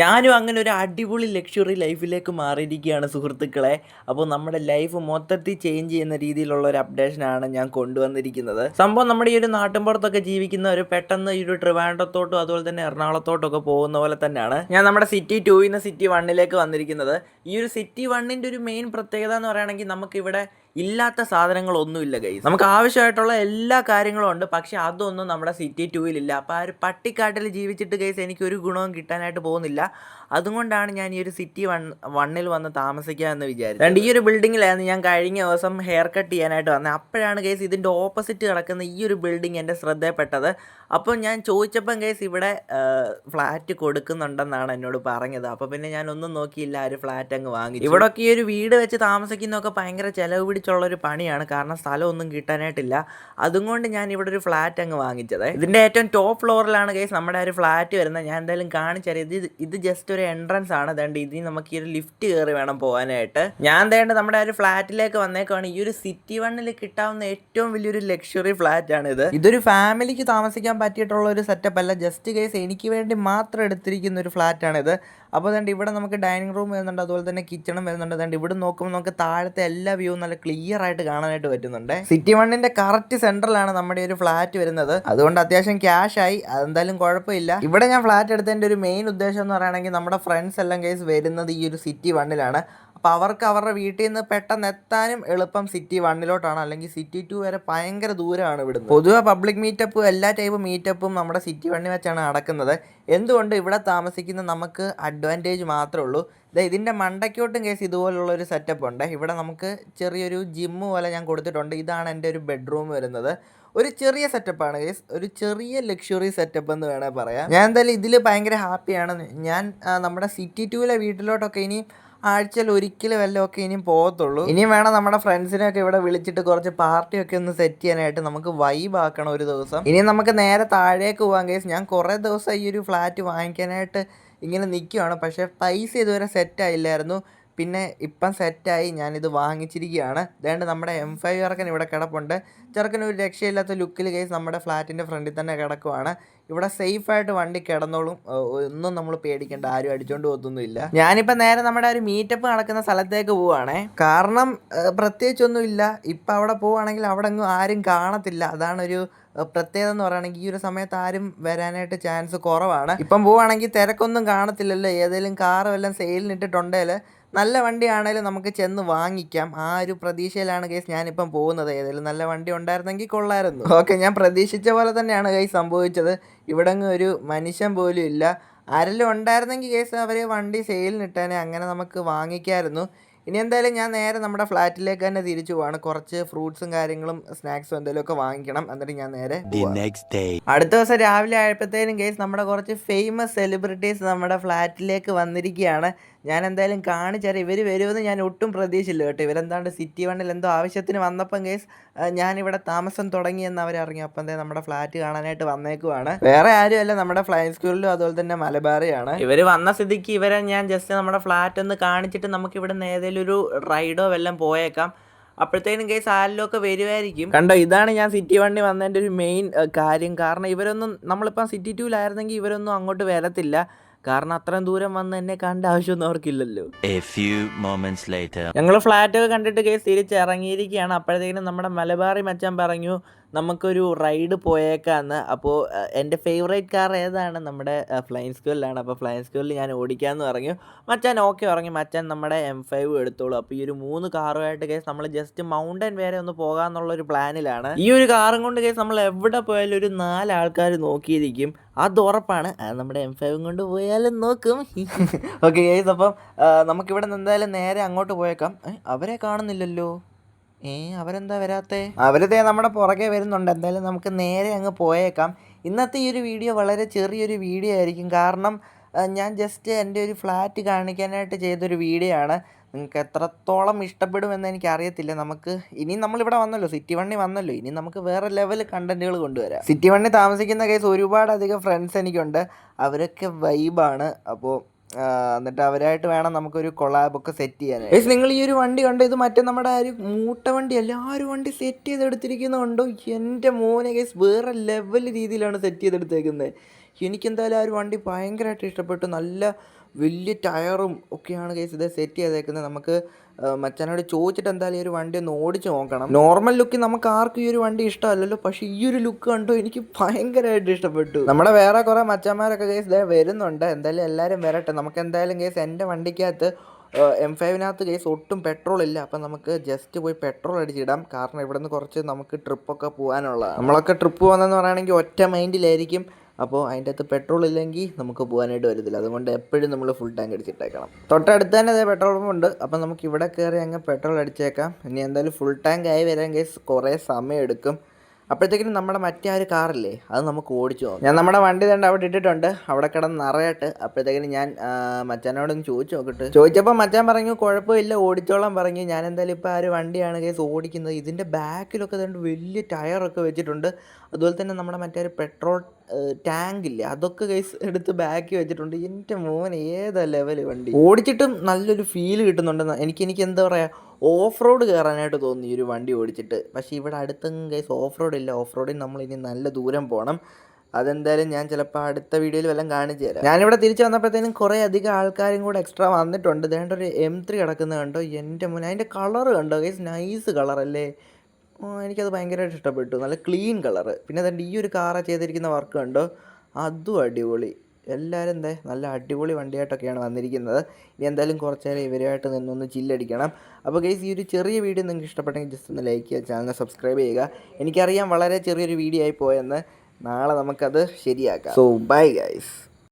ഞാനും അങ്ങനെ ഒരു അടിപൊളി ലക്ഷറി ലൈഫിലേക്ക് മാറിയിരിക്കുകയാണ് സുഹൃത്തുക്കളെ. അപ്പോൾ നമ്മുടെ ലൈഫ് മൊത്തത്തിൽ ചേഞ്ച് ചെയ്യുന്ന രീതിയിലുള്ള ഒരു അപ്ഡേഷനാണ് ഞാൻ കൊണ്ടുവന്നിരിക്കുന്നത്. സംഭവം നമ്മുടെ ഈ ഒരു നാട്ടിൻപുറത്തൊക്കെ ജീവിക്കുന്ന ഒരു പെട്ടെന്ന് ഈ ഒരു ട്രിവാൻഡ്രത്തോട്ടും അതുപോലെ തന്നെ എറണാകുളത്തോട്ടൊക്കെ പോകുന്ന പോലെ തന്നെയാണ് ഞാൻ നമ്മുടെ സിറ്റി ടൂയിൽ നിന്ന് സിറ്റി വണ്ണിലേക്ക് വന്നിരിക്കുന്നത്. ഈ ഒരു സിറ്റി വണ്ണിന്റെ ഒരു മെയിൻ പ്രത്യേകത എന്ന് പറയുകയാണെങ്കിൽ നമുക്കിവിടെ ഇല്ലാത്ത സാധനങ്ങളൊന്നുമില്ല ഗൈസ് നമുക്ക് ആവശ്യമായിട്ടുള്ള എല്ലാ കാര്യങ്ങളും ഉണ്ട്. പക്ഷെ അതൊന്നും നമ്മുടെ സിറ്റി ടൂവിലില്ല അപ്പോൾ ആ ഒരു പട്ടിക്കാട്ടിൽ ജീവിച്ചിട്ട് ഗൈസ് എനിക്ക് ഒരു ഗുണവും കിട്ടാനായിട്ട് പോകുന്നില്ല. അതുകൊണ്ടാണ് ഞാൻ ഈ ഒരു സിറ്റി വൺ വണ്ണിൽ വന്ന് താമസിക്കുക എന്ന് വിചാരിച്ചത്. രണ്ട് ഈ ഒരു ബിൽഡിങ്ങിലായിരുന്നു ഞാൻ കഴിഞ്ഞ ദിവസം ഹെയർ കട്ട് ചെയ്യാനായിട്ട് വന്നത്. അപ്പോഴാണ് ഗൈസ് ഇതിന്റെ ഓപ്പോസിറ്റ് കിടക്കുന്ന ഈ ഒരു ബിൽഡിംഗ് എന്റെ ശ്രദ്ധയിൽപ്പെട്ടത്. അപ്പോൾ ഞാൻ ചോദിച്ചപ്പം ഗൈസ് ഇവിടെ ഫ്ലാറ്റ് കൊടുക്കുന്നുണ്ടെന്നാണ് എന്നോട് പറഞ്ഞത്. അപ്പോൾ പിന്നെ ഞാൻ ഒന്നും നോക്കിയില്ല ആ ഒരു ഫ്ലാറ്റ് അങ്ങ് വാങ്ങി ഇവിടെയൊക്കെ ഈ ഒരു വീട് വെച്ച് താമസിക്കുന്നൊക്കെ ഭയങ്കര ചിലവ് ഒരു പണിയാണ്. കാരണം സ്ഥലമൊന്നും കിട്ടാനായിട്ടില്ല. അതുകൊണ്ട് ഞാൻ ഇവിടെ ഒരു ഫ്ലാറ്റ് അങ്ങ് വാങ്ങിച്ചത്. ഇതിന്റെ ഏറ്റവും ടോപ്പ് ഫ്ലോറിലാണ് കേസ് നമ്മുടെ ഒരു ഫ്ലാറ്റ് വരുന്നത്. ഞാൻ എന്തായാലും കാണിച്ചറിയാം ഇത് ഇത് ജസ്റ്റ് ഒരു എൻട്രൻസ് ആണ്. അതുകൊണ്ട് ഇതിൽ നമുക്ക് ഈ ഒരു ലിഫ്റ്റ് കയറി വേണം പോകാനായിട്ട്. ഞാൻ തേണ്ട നമ്മുടെ ഒരു ഫ്ലാറ്റിലേക്ക് വന്നേക്കാണ് ഈ ഒരു സിറ്റി വണ്ണിൽ കിട്ടാവുന്ന ഏറ്റവും വലിയൊരു ലക്ഷറി ഫ്ലാറ്റ് ആണ് ഇത്. ഇതൊരു ഫാമിലിക്ക് താമസിക്കാൻ പറ്റിയിട്ടുള്ള ഒരു സെറ്റപ്പ് അല്ല. ജസ്റ്റ് കേസ് എനിക്ക് വേണ്ടി മാത്രം എടുത്തിരിക്കുന്ന ഒരു ഫ്ലാറ്റ് ആണ് ഇത്. അപ്പോൾ അതുകൊണ്ട് ഇവിടെ നമുക്ക് ഡൈനിങ് റൂം വരുന്നുണ്ട്. അതുപോലെ തന്നെ കിച്ചണും വരുന്നുണ്ട്. അതുകൊണ്ട് ഇവിടെ നോക്കുമ്പോൾ നമുക്ക് താഴത്തെ എല്ലാ വ്യൂവും നല്ല ക്ലിയർ ആയിട്ട് കാണാനായിട്ട് പറ്റുന്നുണ്ട്. സിറ്റി വണ്ണിന്റെ കറക്റ്റ് സെന്ററിലാണ് നമ്മുടെ ഒരു ഫ്ലാറ്റ് വരുന്നത്. അതുകൊണ്ട് അത്യാവശ്യം ക്യാഷ് ആയി. അതെന്തായാലും കുഴപ്പമില്ല. ഇവിടെ ഞാൻ ഫ്ലാറ്റ് എടുത്തതിന്റെ ഒരു മെയിൻ ഉദ്ദേശം എന്ന് പറയുകയാണെങ്കിൽ നമ്മുടെ ഫ്രണ്ട്സ് എല്ലാം കേസ് വരുന്നത് ഈ ഒരു സിറ്റി വണ്ണിലാണ്. അപ്പോൾ അവർക്ക് അവരുടെ വീട്ടിൽ നിന്ന് പെട്ടെന്ന് എത്താനും എളുപ്പം സിറ്റി വണ്ണിലോട്ടാണ്. അല്ലെങ്കിൽ സിറ്റി ടു വരെ ഭയങ്കര ദൂരമാണ് ഇവിടുന്ന്. പൊതുവെ പബ്ലിക് മീറ്റപ്പ് എല്ലാ ടൈപ്പ് മീറ്റപ്പും നമ്മുടെ സിറ്റി വണ്ണിൽ വെച്ചാണ് നടക്കുന്നത്. എന്തുകൊണ്ട് ഇവിടെ താമസിക്കുന്ന നമുക്ക് അഡ്വാന്റേജ് മാത്രമേ ഉള്ളൂ? ഇതിന്റെ മണ്ടയ്ക്കോട്ടും കേസ് ഇതുപോലുള്ള ഒരു സെറ്റപ്പ് ഉണ്ട്. ഇവിടെ നമുക്ക് ചെറിയൊരു ജിമ്മ് പോലെ ഞാൻ കൊടുത്തിട്ടുണ്ട്. ഇതാണ് എന്റെ ഒരു ബെഡ്റൂം വരുന്നത്. ഒരു ചെറിയ സെറ്റപ്പാണ് കേസ്. ഒരു ചെറിയ ലക്ഷറി സെറ്റപ്പ് എന്ന് വേണേൽ പറയാം. ഞാൻ എന്തായാലും ഇതിൽ ഭയങ്കര ഹാപ്പിയാണ്. ഞാൻ നമ്മുടെ സിറ്റി ടൂവിലെ വീട്ടിലോട്ടൊക്കെ ഇനി ആഴ്ചയിൽ ഒരിക്കലും വല്ലതൊക്കെ ഇനിയും പോകത്തുള്ളൂ. ഇനിയും വേണം നമ്മുടെ ഫ്രണ്ട്സിനെയൊക്കെ ഇവിടെ വിളിച്ചിട്ട് കുറച്ച് പാർട്ടിയൊക്കെ ഒന്ന് സെറ്റ് ചെയ്യാനായിട്ട് നമുക്ക് വൈബ് ആക്കണം ഒരു ദിവസം. ഇനി നമുക്ക് നേരെ താഴേക്ക് പോകാൻ കേസ് ഞാൻ കുറേ ദിവസം ഈ ഒരു ഫ്ലാറ്റ് വാങ്ങിക്കാനായിട്ട് ഇങ്ങനെ നിൽക്കുകയാണ് പക്ഷേ പൈസ ഇതുവരെ സെറ്റ് ആയില്ലായിരുന്നു. പിന്നെ ഇപ്പം സെറ്റായി ഞാനിത് വാങ്ങിച്ചിരിക്കുകയാണ്. അതുകൊണ്ട് നമ്മുടെ എം ഫൈവ് ചെറുക്കൻ ഇവിടെ കിടപ്പുണ്ട്. ചെറുക്കൻ ഒരു രക്ഷയില്ലാത്ത ലുക്കിൽ കേസ് നമ്മുടെ ഫ്ലാറ്റിന്റെ ഫ്രണ്ടിൽ തന്നെ കിടക്കുവാണ്. ഇവിടെ സേഫായിട്ട് വണ്ടി കിടന്നോളും. ഒന്നും നമ്മൾ പേടിക്കേണ്ട. ആരും അടിച്ചോണ്ട് പോകത്തൊന്നുമില്ല. ഞാനിപ്പോൾ നേരെ നമ്മുടെ ഒരു മീറ്റപ്പ് നടക്കുന്ന സ്ഥലത്തേക്ക് പോവുകയാണേ കാരണം പ്രത്യേകിച്ചൊന്നുമില്ല. ഇപ്പം അവിടെ പോവുകയാണെങ്കിൽ അവിടെ അങ്ങ് ആരും കാണത്തില്ല. അതാണൊരു പ്രത്യേകത എന്ന് പറയുകയാണെങ്കിൽ ഈ ഒരു സമയത്ത് ആരും വരാനായിട്ട് ചാൻസ് കുറവാണ്. ഇപ്പം പോവുകയാണെങ്കിൽ തിരക്കൊന്നും കാണത്തില്ലല്ലോ. ഏതെങ്കിലും കാറ് വല്ലതും സെയിലിനിട്ടിട്ടുണ്ടെങ്കിൽ നല്ല വണ്ടിയാണേലും നമുക്ക് ചെന്ന് വാങ്ങിക്കാം. ആ ഒരു പ്രതീക്ഷയിലാണ് കേസ് ഞാനിപ്പം പോകുന്നത്. ഏതെങ്കിലും നല്ല വണ്ടി ഉണ്ടായിരുന്നെങ്കിൽ കൊള്ളായിരുന്നു. ഓക്കെ ഞാൻ പ്രതീക്ഷിച്ച പോലെ തന്നെയാണ് കേസ് സംഭവിച്ചത്. ഇവിടെ ഒരു മനുഷ്യൻ പോലും ഇല്ല. ആരെല്ലാം ഉണ്ടായിരുന്നെങ്കിൽ കേസ് അവർ വണ്ടി സെയിലിനിട്ടേനെ അങ്ങനെ നമുക്ക് വാങ്ങിക്കായിരുന്നു. ഇനി എന്തായാലും ഞാൻ നേരെ നമ്മുടെ ഫ്ലാറ്റിലേക്ക് തന്നെ തിരിച്ചു പോവാണ്. കുറച്ച് ഫ്രൂട്ട്സും കാര്യങ്ങളും സ്നാക്സും എന്തെങ്കിലുമൊക്കെ വാങ്ങിക്കണം. എന്നിട്ട് ഞാൻ നേരെ അടുത്ത ദിവസം രാവിലെ ആയപ്പോഴത്തേനും കേസ് നമ്മുടെ കുറച്ച് ഫേമസ് സെലിബ്രിറ്റീസ് നമ്മുടെ ഫ്ലാറ്റിലേക്ക് വന്നിരിക്കുകയാണ്. ഞാൻ എന്തായാലും കാണിച്ചാൽ ഇവർ വരുമെന്ന് ഞാൻ ഒട്ടും പ്രതീക്ഷയില്ല കേട്ടോ. ഇവരെന്താണ്ട് സിറ്റി വണ്ണിൽ എന്തോ ആവശ്യത്തിന് വന്നപ്പം കേസ് ഞാനിവിടെ താമസം തുടങ്ങിയെന്ന് അവരറിഞ്ഞു. അപ്പം എന്തേ നമ്മുടെ ഫ്ലാറ്റ് കാണാനായിട്ട് വന്നേക്കുവാണ്. വേറെ ആരുമല്ല നമ്മുടെ ഫ്ലൈ സ്കൂളിലും അതുപോലെ തന്നെ മലബാറിയാണ്. ഇവർ വന്ന സ്ഥിതിക്ക് ഇവരെ ഞാൻ ജസ്റ്റ് നമ്മുടെ ഫ്ലാറ്റ് ഒന്ന് കാണിച്ചിട്ട് നമുക്ക് ഇവിടെ നിന്ന് ഏതെങ്കിലും ഒരു റൈഡോ വല്ലതും പോയേക്കാം. അപ്പോഴത്തേനും കേസ് ആരിലൊക്കെ വരുമായിരിക്കും കണ്ടോ ഇതാണ് ഞാൻ സിറ്റി വണ്ണി വന്നതിന്റെ ഒരു മെയിൻ കാര്യം. കാരണം ഇവരൊന്നും നമ്മളിപ്പോൾ സിറ്റി ടൂലായിരുന്നെങ്കിൽ ഇവരൊന്നും അങ്ങോട്ട് വരത്തില്ല. കാരണം അത്രയും ദൂരം വന്ന് എന്നെ കണ്ട ആവശ്യമൊന്നും അവർക്കില്ലല്ലോ. ഞങ്ങൾ ഫ്ലാറ്റൊക്കെ കണ്ടിട്ട് കേസ് തിരിച്ചിറങ്ങിയിരിക്കുകയാണ് അപ്പോഴത്തേക്കിനും നമ്മുടെ മലബാറി മച്ചാൻ പറഞ്ഞു നമുക്കൊരു റൈഡ് പോയേക്കാന്ന്. അപ്പോൾ എന്റെ ഫേവറേറ്റ് കാർ ഏതാണ്? നമ്മുടെ ഫ്ലൈൻ സ്കൂളിലാണ് അപ്പോൾ ഫ്ലൈൻ സ്കൂളിൽ ഞാൻ ഓടിക്കാമെന്ന് പറഞ്ഞു. മച്ചാൻ ഓക്കെ പറഞ്ഞു. മച്ചാൻ നമ്മുടെ എം ഫൈവ് എടുത്തോളൂ. അപ്പോൾ ഈ ഒരു മൂന്ന് കാറുമായിട്ട് കേസ് നമ്മൾ ജസ്റ്റ് മൗണ്ടൻ വരെ ഒന്ന് പോകാമെന്നുള്ളൊരു പ്ലാനിലാണ്. ഈ ഒരു കാറും കൊണ്ട് കേസ് നമ്മൾ എവിടെ പോയാലും ഒരു നാലാൾക്കാർ നോക്കിയിരിക്കും. അത് ഉറപ്പാണ്. നമ്മുടെ എം ഫൈവും കൊണ്ട് പോയാലും നോക്കും. ഓക്കെ അപ്പം നമുക്കിവിടെ നിന്ന് എന്തായാലും നേരെ അങ്ങോട്ട് പോയേക്കാം. അവരെ കാണുന്നില്ലല്ലോ. ഏ അവരെന്താ വരാത്തെ? അവരിതേ നമ്മുടെ പുറകെ വരുന്നുണ്ട്. എന്തായാലും നമുക്ക് നേരെ അങ്ങ് പോയേക്കാം. ഇന്നത്തെ ഈ ഒരു വീഡിയോ വളരെ ചെറിയൊരു വീഡിയോ ആയിരിക്കും. കാരണം ഞാൻ ജസ്റ്റ് എന്റെ ഒരു ഫ്ലാറ്റ് കാണിക്കാനായിട്ട് ചെയ്തൊരു വീഡിയോ ആണ്. നിങ്ങൾക്ക് എത്രത്തോളം ഇഷ്ടപ്പെടുമെന്ന് എനിക്ക് അറിയത്തില്ല നമുക്ക് ഇനി നമ്മളിവിടെ വന്നല്ലോ. സിറ്റി വണ്ണി വന്നല്ലോ. ഇനി നമുക്ക് വേറെ ലെവൽ കണ്ടന്റുകൾ കൊണ്ടുവരാം. സിറ്റി വണ്ണി താമസിക്കുന്ന കേസ് ഒരുപാടധികം ഫ്രണ്ട്സ് എനിക്കുണ്ട്. അവരൊക്കെ വൈബാണ് അപ്പോൾ എന്നിട്ട് അവരായിട്ട് വേണം നമുക്കൊരു കൊളാബൊക്കെ സെറ്റ് ചെയ്യാൻ നിങ്ങൾ ഈ ഒരു വണ്ടി കണ്ടോ? ഇത് മറ്റേ നമ്മുടെ ഒരു മൂട്ട വണ്ടി ആ ഒരു വണ്ടി സെറ്റ് ചെയ്തെടുത്തിരിക്കുന്നുണ്ടോ എന്റെ മോനെ കേസ് വേറെ ലെവൽ രീതിയിലാണ് സെറ്റ് ചെയ്തെടുത്തേക്കുന്നത്. എനിക്കെന്തായാലും ആ ഒരു വണ്ടി ഭയങ്കരമായിട്ട് ഇഷ്ടപ്പെട്ടു. നല്ല വലിയ ടയറും ഒക്കെയാണ് കേസ് ഇത് സെറ്റ് ചെയ്തേക്കുന്നത്. നമുക്ക് മച്ചാനോട് ചോദിച്ചിട്ട് എന്തായാലും ഈ ഒരു വണ്ടി ഒന്ന് ഓടിച്ച് നോക്കണം. നോർമൽ ലുക്ക് നമുക്ക് ആർക്കും ഈ ഒരു വണ്ടി ഇഷ്ടമല്ലല്ലോ. പക്ഷേ ഈ ഒരു ലുക്ക് കണ്ടോ എനിക്ക് ഭയങ്കരമായിട്ട് ഇഷ്ടപ്പെട്ടു. നമ്മുടെ വേറെ കുറേ മച്ചന്മാരൊക്കെ കേസ് ഇതേ വരുന്നുണ്ട്. എന്തായാലും എല്ലാവരും വരട്ടെ. നമുക്ക് എന്തായാലും കേസ് എന്റെ വണ്ടിക്കകത്ത് എം ഫൈവിനകത്ത് കേസ് ഒട്ടും പെട്രോൾ ഇല്ല. അപ്പം നമുക്ക് ജസ്റ്റ് പോയി പെട്രോൾ അടിച്ചിടാം. കാരണം ഇവിടെ നിന്ന് കുറച്ച് നമുക്ക് ട്രിപ്പൊക്കെ പോകാനുള്ളതാണ്. നമ്മളൊക്കെ ട്രിപ്പ് പോകുന്നതെന്ന് പറയുകയാണെങ്കിൽ ഒറ്റ മൈൻഡിലായിരിക്കും അപ്പോൾ അതിന്റെ അകത്ത് പെട്രോൾ ഇല്ലെങ്കിൽ നമുക്ക് പോകാനായിട്ട് വരത്തില്ല. അതുകൊണ്ട് എപ്പോഴും നമ്മൾ ഫുൾ ടാങ്ക് അടിച്ചിട്ടേക്കണം. തൊട്ടടുത്ത് തന്നെ അതേ പെട്രോൾ പമ്പ് ഉണ്ട്. അപ്പം നമുക്ക് ഇവിടെ കയറി അങ്ങ് പെട്രോൾ അടിച്ചേക്കാം. ഇനി എന്തായാലും ഫുൾ ടാങ്ക് ആയി വരാൻ കേസ് കുറേ സമയം എടുക്കും അപ്പോഴത്തേക്കിനും നമ്മുടെ മറ്റേ ആ ഒരു കാറില്ലേ അത് നമുക്ക് ഓടിച്ചു നോക്കാം ഞാൻ നമ്മുടെ വണ്ടി തന്നെ അവിടെ ഇട്ടിട്ടുണ്ട് അവിടെ കിടന്ന് നിറയട്ട്. അപ്പോഴത്തേക്കിനും ഞാൻ മച്ചാനോടൊന്ന് ചോദിച്ചു നോക്കിട്ട്. ചോദിച്ചപ്പോൾ മച്ചാൻ പറഞ്ഞു കുഴപ്പമില്ല ഓടിച്ചോളാൻ പറഞ്ഞു. ഞാൻ എന്തായാലും ഇപ്പോൾ ആ ഒരു വണ്ടിയാണ് കേസ് ഓടിക്കുന്നത്. ഇതിന്റെ ബാക്കിലൊക്കെ തന്നെ വലിയ ടയറൊക്കെ വെച്ചിട്ടുണ്ട്. അതുപോലെ തന്നെ നമ്മുടെ മറ്റേ ഒരു പെട്രോൾ ടാങ്ക് ഇല്ലേ അതൊക്കെ കേസ് എടുത്ത് ബാക്കി വെച്ചിട്ടുണ്ട്. എന്റെ മോൻ ഏതാ ലെവൽ വണ്ടി? ഓടിച്ചിട്ടും നല്ലൊരു ഫീൽ കിട്ടുന്നുണ്ടെന്ന് എനിക്ക് എനിക്ക് എന്താ പറയുക ഓഫ് റോഡ് കയറാനായിട്ട് തോന്നി ഒരു വണ്ടി ഓടിച്ചിട്ട്. പക്ഷേ ഇവിടെ അടുത്തും കേസ് ഓഫ് റോഡ് ഇല്ല. ഓഫ് റോഡിൽ നമ്മൾ ഇനി നല്ല ദൂരം പോകണം അതെന്തായാലും ഞാൻ ചിലപ്പോൾ അടുത്ത വീഡിയോയിൽ വല്ലതും കാണിച്ചു തരാം. ഞാനിവിടെ തിരിച്ച് വന്നപ്പോഴത്തേനും കുറേ അധികം ആൾക്കാരും കൂടെ എക്സ്ട്രാ വന്നിട്ടുണ്ട്. ഇതേണ്ട ഒരു എം ത്രീ കിടക്കുന്നത് കണ്ടോ? എന്റെ മുന്നേ അതിന്റെ കളർ കണ്ടോ ഗൈസ് നൈസ് കളറല്ലേ എനിക്കത് ഭയങ്കരമായിട്ട് ഇഷ്ടപ്പെട്ടു. നല്ല ക്ലീൻ കളറ് പിന്നെ അതുകൊണ്ട് ഈ ഒരു കാറാണ് ചെയ്തിരിക്കുന്ന വർക്ക് കണ്ടോ? അതും അടിപൊളി. എല്ലാവരും എന്താ നല്ല അടിപൊളി വണ്ടിയായിട്ടൊക്കെയാണ് വന്നിരിക്കുന്നത്. ഇനി എന്തായാലും കുറച്ച് നേരം ഇവരുമായിട്ട് നിന്നൊന്ന് ചില്ലടിക്കണം അപ്പോൾ ഗൈസ് ഈ ഒരു ചെറിയ വീഡിയോ നിങ്ങൾക്ക് ഇഷ്ടപ്പെട്ടെങ്കിൽ ജസ്റ്റ് ഒന്ന് ലൈക്ക് ചെയ്യുക ചാനൽ സബ്സ്ക്രൈബ് ചെയ്യുക. എനിക്കറിയാം വളരെ ചെറിയൊരു വീഡിയോ ആയി പോയെന്ന്. നാളെ നമുക്കത് ശരിയാക്കാം. So bye guys